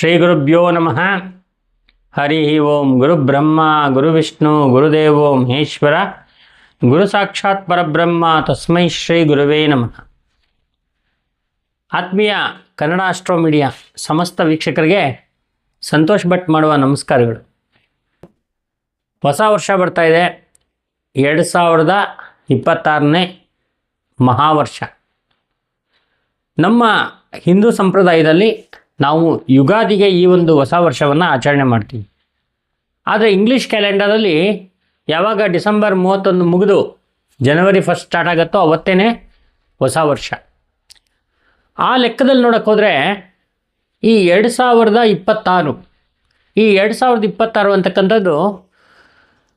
ಶ್ರೀ ಗುರುಭ್ಯೋ ನಮಃ. ಹರಿ ಓಂ ಗುರು ಬ್ರಹ್ಮ, ಗುರು ವಿಷ್ಣು ಗುರುದೇವೋ ಮಹೇಶ್ವರ. ಗುರು ಸಾಕ್ಷಾತ್ ಪರಬ್ರಹ್ಮ, ತಸ್ಮೈ ಶ್ರೀ ಗುರುವೇ ನಮಃ. ಆತ್ಮೀಯ ಕನ್ನಡ ಅಸ್ಟ್ರೋ ಮೀಡಿಯಾ ಸಮಸ್ತ ವೀಕ್ಷಕರಿಗೆ ಸಂತೋಷ್ ಭಟ್ ಮಾಡುವ ನಮಸ್ಕಾರಗಳು. ಹೊಸ ವರ್ಷ ಬರ್ತಾ ಇದೆ. ಎರಡು ಸಾವಿರದ ಇಪ್ಪತ್ತಾರನೇ ಮಹಾವರ್ಷ. ನಮ್ಮ ಹಿಂದೂ ಸಂಪ್ರದಾಯದಲ್ಲಿ ನಾವು ಯುಗಾದಿಗೆ ಈ ಒಂದು ಹೊಸ ವರ್ಷವನ್ನು ಆಚರಣೆ ಮಾಡ್ತೀವಿ. ಆದರೆ ಇಂಗ್ಲೀಷ್ ಕ್ಯಾಲೆಂಡರಲ್ಲಿ ಯಾವಾಗ ಡಿಸೆಂಬರ್ ಮೂವತ್ತೊಂದು ಮುಗಿದು ಜನವರಿ ಫಸ್ಟ್ ಸ್ಟಾರ್ಟ್ ಆಗುತ್ತೋ ಅವತ್ತೇ ಹೊಸ ವರ್ಷ. ಆ ಲೆಕ್ಕದಲ್ಲಿ ನೋಡೋಕೆ ಹೋದರೆ ಈ ಎರಡು ಸಾವಿರದ ಇಪ್ಪತ್ತಾರು, ಈ ಎರಡು ಸಾವಿರದ ಇಪ್ಪತ್ತಾರು ಅಂತಕ್ಕಂಥದ್ದು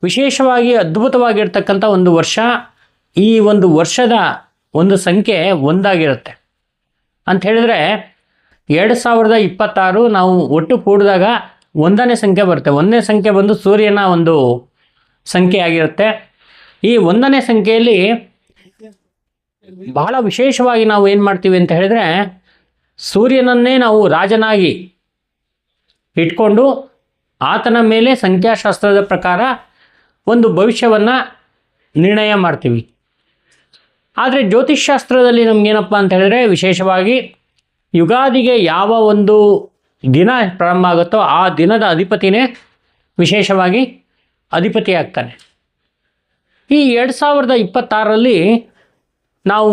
ವಿಶೇಷವಾಗಿ ಅದ್ಭುತವಾಗಿರ್ತಕ್ಕಂಥ ಒಂದು ವರ್ಷ, ಈ ಒಂದು ವರ್ಷದ ಒಂದು ಸಂಖ್ಯೆ ಒಂದಾಗಿರುತ್ತೆ. ಅಂತ ಹೇಳಿದ್ರೆ ಎರಡು ಸಾವಿರದ ಇಪ್ಪತ್ತಾರು ನಾವು ಒಟ್ಟು ಕೂಡಿದಾಗ ಒಂದನೇ ಸಂಖ್ಯೆ ಬರುತ್ತೆ. ಒಂದನೇ ಸಂಖ್ಯೆ ಬಂದು ಸೂರ್ಯನ ಒಂದು ಸಂಖ್ಯೆ ಆಗಿರುತ್ತೆ. ಈ ಒಂದನೇ ಸಂಖ್ಯೆಯಲ್ಲಿ ಬಹಳ ವಿಶೇಷವಾಗಿ ನಾವು ಏನು ಮಾಡ್ತೀವಿ ಅಂತ ಹೇಳಿದ್ರೆ ಸೂರ್ಯನನ್ನೇ ನಾವು ರಾಜನಾಗಿ ಇಟ್ಕೊಂಡು ಆತನ ಮೇಲೆ ಸಂಖ್ಯಾಶಾಸ್ತ್ರದ ಪ್ರಕಾರ ಒಂದು ಭವಿಷ್ಯವನ್ನು ನಿರ್ಣಯ ಮಾಡ್ತೀವಿ. ಆದರೆ ಜ್ಯೋತಿಷ್ಶಾಸ್ತ್ರದಲ್ಲಿ ನಮಗೇನಪ್ಪ ಅಂತ ಹೇಳಿದ್ರೆ ವಿಶೇಷವಾಗಿ ಯುಗಾದಿಗೆ ಯಾವ ಒಂದು ದಿನ ಪ್ರಾರಂಭ ಆಗುತ್ತೋ ಆ ದಿನದ ಅಧಿಪತಿನೇ ವಿಶೇಷವಾಗಿ ಅಧಿಪತಿ ಆಗ್ತಾನೆ ಈ ಎರಡು ಸಾವಿರದ ಇಪ್ಪತ್ತಾರರಲ್ಲಿ ನಾವು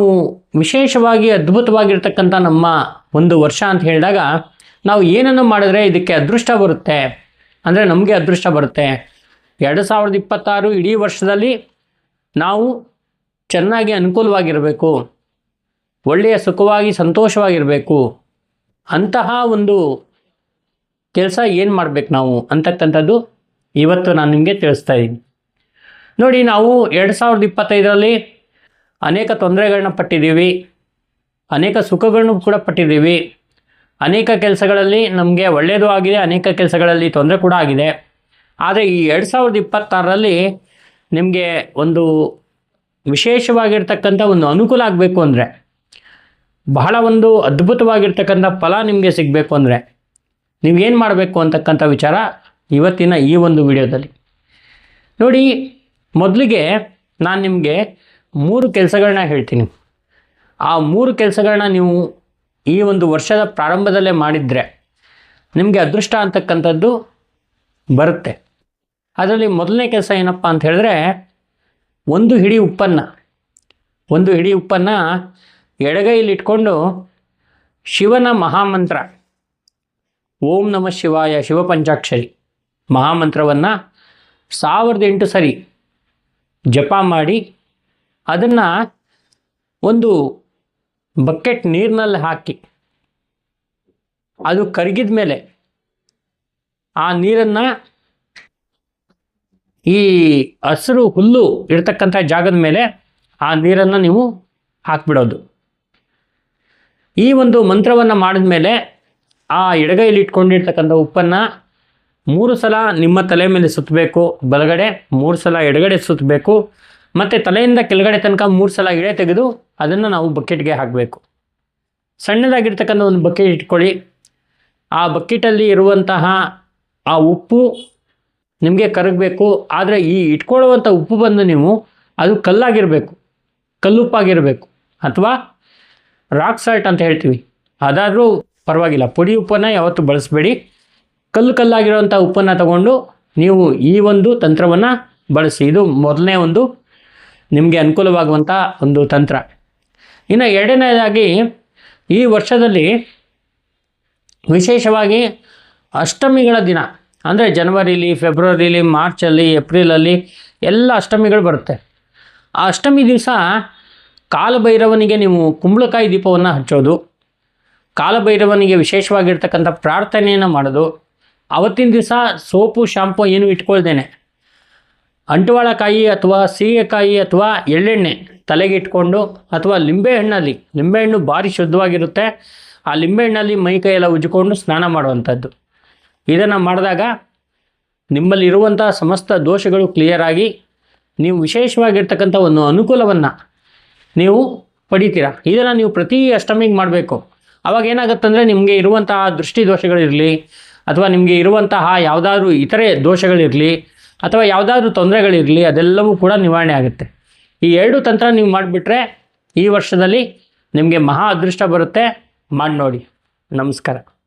ವಿಶೇಷವಾಗಿ ಅದ್ಭುತವಾಗಿರ್ತಕ್ಕಂಥ ನಮ್ಮ ಒಂದು ವರ್ಷ ಅಂತ ಹೇಳಿದಾಗ ನಾವು ಏನನ್ನು ಮಾಡಿದ್ರೆ ಇದಕ್ಕೆ ಅದೃಷ್ಟ ಬರುತ್ತೆ? ಅಂದರೆ ನಮಗೆ ಅದೃಷ್ಟ ಬರುತ್ತೆ. ಎರಡು ಸಾವಿರದ ಇಪ್ಪತ್ತಾರು ಇಡೀ ವರ್ಷದಲ್ಲಿ ನಾವು ಚೆನ್ನಾಗಿ ಅನುಕೂಲವಾಗಿರಬೇಕು. ಒಳ್ಳೆಯ ಸುಖವಾಗಿ ಸಂತೋಷವಾಗಿರಬೇಕು. ಅಂತಹ ಒಂದು ಕೆಲಸ ಏನು ಮಾಡಬೇಕು ನಾವು? ಅಂತಕ್ಕಂಥದ್ದು ಇವತ್ತು ನಾನು ನಿಮಗೆ ತಿಳಿಸ್ತಾ ಇದ್ದೀನಿ. ನೋಡಿ, ನಾವು ಎರಡು ಸಾವಿರದ ಇಪ್ಪತ್ತೈದರಲ್ಲಿ ಅನೇಕ ತೊಂದರೆಗಳನ್ನ ಪಟ್ಟಿದ್ದೀವಿ. ಅನೇಕ ಸುಖಗಳನ್ನು ಕೂಡ ಪಟ್ಟಿದ್ದೀವಿ. ಅನೇಕ ಕೆಲಸಗಳಲ್ಲಿ ನಮಗೆ ಒಳ್ಳೆಯದು ಆಗಿದೆ, ಅನೇಕ ಕೆಲಸಗಳಲ್ಲಿ ತೊಂದರೆ ಕೂಡ ಆಗಿದೆ. ಆದರೆ ಈ ಎರಡು ಸಾವಿರದ ಇಪ್ಪತ್ತಾರರಲ್ಲಿ ನಿಮಗೆ ಒಂದು ವಿಶೇಷವಾಗಿರ್ತಕ್ಕಂಥ ಒಂದು ಅನುಕೂಲ ಆಗಬೇಕು ಅಂದರೆ ಬಹಳ ಒಂದು ಅದ್ಭುತವಾಗಿರ್ತಕ್ಕಂಥ ಫಲ ನಿಮಗೆ ಸಿಗಬೇಕು ಅಂದರೆ ನೀವೇನು ಮಾಡಬೇಕು ಅಂತಕ್ಕಂಥ ವಿಚಾರ ಇವತ್ತಿನ ಈ ಒಂದು ವಿಡಿಯೋದಲ್ಲಿ. ನೋಡಿ, ಮೊದಲಿಗೆ ನಾನು ನಿಮಗೆ ಮೂರು ಕೆಲಸಗಳನ್ನ ಹೇಳ್ತೀನಿ. ಆ ಮೂರು ಕೆಲಸಗಳನ್ನ ನೀವು ಈ ಒಂದು ವರ್ಷದ ಪ್ರಾರಂಭದಲ್ಲೇ ಮಾಡಿದರೆ ನಿಮಗೆ ಅದೃಷ್ಟ ಅಂತಕ್ಕಂಥದ್ದು ಬರುತ್ತೆ. ಅದರಲ್ಲಿ ಮೊದಲನೇ ಕೆಲಸ ಏನಪ್ಪ ಅಂತ ಹೇಳಿದ್ರೆ, ಒಂದು ಹಿಡಿ ಉಪ್ಪನ್ನು, ಒಂದು ಹಿಡಿ ಉಪ್ಪನ್ನು ಎಡಗೈಲಿ ಇಟ್ಕೊಂಡು ಶಿವನ ಮಹಾಮಂತ್ರ. ಓಂ ನಮಃ ಶಿವಾಯ ಶಿವಪಂಚಾಕ್ಷರಿ. ಮಹಾಮಂತ್ರವನ್ನು ಸಾವಿರದ ಎಂಟು ಸರಿ ಜಪ ಮಾಡಿ ಅದನ್ನು ಒಂದು ಬಕೆಟ್ ನೀರಿನಲ್ಲಿ ಹಾಕಿ ಅದು ಕರಗಿದ ಮೇಲೆ ಆ ನೀರನ್ನು ಈ ಹಸಿರು ಹುಲ್ಲು ಇರ್ತಕ್ಕಂಥ ಜಾಗದ ಮೇಲೆ ಆ ನೀರನ್ನು ನೀವು ಹಾಕ್ಬಿಡೋದು. ಈ ಒಂದು ಮಂತ್ರವನ್ನು ಮಾಡಿದ ಮೇಲೆ ಆ ಎಡಗೈಲಿ ಇಟ್ಕೊಂಡಿರ್ತಕ್ಕಂಥ ಉಪ್ಪನ್ನು ಮೂರು ಸಲ ನಿಮ್ಮ ತಲೆ ಮೇಲೆ ಸುತ್ತಬೇಕು, ಬಲಗಡೆ ಮೂರು ಸಲ ಎಡಗಡೆ ಸುತ್ತಬೇಕು, ಮತ್ತು ತಲೆಯಿಂದ ಕೆಳಗಡೆ ತನಕ ಮೂರು ಸಲ ಎಡೆ ತೆಗೆದು ಅದನ್ನು ನಾವು ಬಕೆಟ್ಗೆ ಹಾಕಬೇಕು. ಸಣ್ಣದಾಗಿರ್ತಕ್ಕಂಥ ಒಂದು ಬಕೆಟ್ ಇಟ್ಕೊಳ್ಳಿ. ಆ ಬಕೆಟಲ್ಲಿ ಇರುವಂತಹ ಆ ಉಪ್ಪು ನಿಮಗೆ ಕರಗಬೇಕು, ಆದರೆ ಈ ಇಟ್ಕೊಳ್ಳುವಂಥ ಉಪ್ಪು ಬಂದು ನೀವು ಅದು ಕಲ್ಲಾಗಿರಬೇಕು, ಕಲ್ಲುಪ್ಪಾಗಿರಬೇಕು, ಅಥವಾ ರಾಕ್ ಸಾಲ್ಟ್ ಅಂತ ಹೇಳ್ತೀವಿ. ಅದಾದರೂ ಪರವಾಗಿಲ್ಲ. ಪುಡಿ ಉಪ್ಪನ್ನು ಯಾವತ್ತೂ ಬಳಸಬೇಡಿ. ಕಲ್ಲು ಕಲ್ಲಾಗಿರುವಂಥ ಉಪ್ಪನ್ನು ತಗೊಂಡು ನೀವು ಈ ಒಂದು ತಂತ್ರವನ್ನು ಬಳಸಿ. ಇದು ಮೊದಲನೇ ಒಂದು ನಿಮಗೆ ಅನುಕೂಲವಾಗುವಂಥ ಒಂದು ತಂತ್ರ. ಇನ್ನು ಎರಡನೇದಾಗಿ ಈ ವರ್ಷದಲ್ಲಿ ವಿಶೇಷವಾಗಿ ಅಷ್ಟಮಿಗಳ ದಿನ, ಅಂದರೆ ಜನವರಿಲಿ, ಫೆಬ್ರವರಿಲಿ, ಮಾರ್ಚಲ್ಲಿ, ಏಪ್ರಿಲಲ್ಲಿ ಎಲ್ಲ ಅಷ್ಟಮಿಗಳು ಬರುತ್ತೆ. ಆ ಅಷ್ಟಮಿ ದಿವಸ ಕಾಲಭೈರವನಿಗೆ ನೀವು ಕುಂಬಳಕಾಯಿ ದೀಪವನ್ನು ಹಚ್ಚೋದು, ಕಾಲಭೈರವನಿಗೆ ವಿಶೇಷವಾಗಿರ್ತಕ್ಕಂಥ ಪ್ರಾರ್ಥನೆಯನ್ನು ಮಾಡೋದು, ಅವತ್ತಿನ ದಿವಸ ಸೋಪು, ಶಾಂಪು ಏನು ಇಟ್ಕೊಳ್ದೇನೆ. ಅಂಟುವಾಳಕಾಯಿ ಅಥವಾ ಸೀಗೆಕಾಯಿ ಅಥವಾ ಎಳ್ಳೆಣ್ಣೆ ತಲೆಗೆ ಇಟ್ಕೊಂಡು ಅಥವಾ ಲಿಂಬೆಹಣ್ಣಲ್ಲಿ, ಲಿಂಬೆಹಣ್ಣು ಭಾರಿ ಶುದ್ಧವಾಗಿರುತ್ತೆ. ಆ ಲಿಂಬೆಹಣ್ಣಲ್ಲಿ ಮೈ ಕೈಯೆಲ್ಲ ಉಜ್ಜಿಕೊಂಡು ಸ್ನಾನ ಮಾಡುವಂಥದ್ದು. ಇದನ್ನು ಮಾಡಿದಾಗ ನಿಮ್ಮಲ್ಲಿರುವಂಥ ಸಮಸ್ತ ದೋಷಗಳು ಕ್ಲಿಯರ್ ಆಗಿ ನೀವು ವಿಶೇಷವಾಗಿರ್ತಕ್ಕಂಥ ಒಂದು ಅನುಕೂಲವನ್ನು ನೀವು ಪಡಿತೀರಾ? ಇದನ್ನು ನೀವು ಪ್ರತಿ ಅಷ್ಟಮಿಗೆ ಮಾಡಬೇಕು. ಅವಾಗ ಏನಾಗುತ್ತಂದರೆ ನಿಮಗೆ ಇರುವಂತಹ ದೃಷ್ಟಿ ದೋಷಗಳಿರಲಿ, ಅಥವಾ ನಿಮಗೆ ಇರುವಂತಹ ಯಾವುದಾದ್ರೂ ಇತರೆ ದೋಷಗಳಿರಲಿ, ಅಥವಾ ಯಾವುದಾದ್ರೂ ತೊಂದರೆಗಳಿರಲಿ, ಅದೆಲ್ಲವೂ ಕೂಡ ನಿವಾರಣೆ ಆಗುತ್ತೆ. ಈ ಎರಡು ತಂತ್ರ ನೀವು ಮಾಡಿಬಿಟ್ರೆ ಈ ವರ್ಷದಲ್ಲಿ ನಿಮಗೆ ಮಹಾ ಅದೃಷ್ಟ ಬರುತ್ತೆ. ಮಾಡಿ ನೋಡಿ ನಮಸ್ಕಾರ.